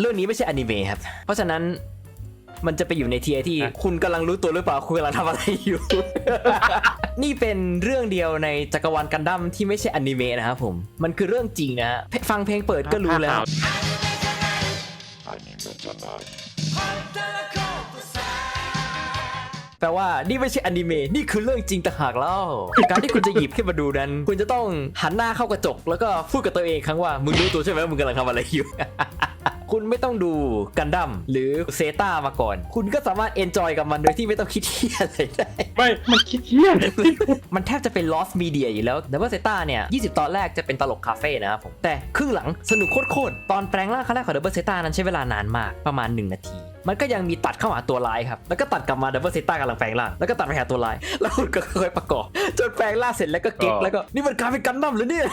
เรื่องนี้ไม่ใช่อนิเมะครับ เพราะฉะนั้นมันจะไปอยู่ในเทียร์ที่อะคุณกำลังรู้ตัวหรือเปล่า คุณกำลังทำอะไรอยู่ นี่เป็นเรื่องเดียวในจักรวาลกันดั้มที่ไม่ใช่อนิเมะนะครับผม มันคือเรื่องจริงนะฮะเพฟังเพลงเปิดก็รู้แล้ว แปลว่านี่ไม่ใช่อนิเมะนี่คือเรื่องจริงต่างหากแล้ว การที่คุณจะหยิบขึ้นมาดูนั้น คุณจะต้องหันหน้าเข้ากระจก แล้วก็พูดกับตัวเองครั้งว่ามึงรู้ตัวใช่ไหมว่ามึงกำลังทำอะไรอยู่ คุณไม่ต้องดูกันดั้มหรือเซตามาก่อน คุณก็สามารถเอนจอยกับมันโดยที่ไม่ต้องคิดเที่ยอะไรได้ ไม่ มันคิดเหี้ยมันแทบจะเป็น lost media อยู่แล้วแต่ว่าเซตาเนี่ย 20 ตอนแรกจะเป็นตลกคาเฟ่นะครับผม แต่ครึ่งหลังสนุกโคตรๆ ตอนแปลงร่างครั้งแรกของดับเบิลเซตานั้นใช้เวลานานมากประมาณ 1 นาที มันก็ยังมีตัดเข้าหาตัวร้ายครับ แล้วก็ตัดกลับมาดับเบิลเซตากำลังแปลงร่าง แล้วก็ตัดไปหาตัวร้าย แล้วคุณก็ค่อยๆประกอบ จนแปลงร่างเสร็จแล้วก็เก๊กแล้วก็นี่มันกลายเป็นกันดั้มหรือเนี่ย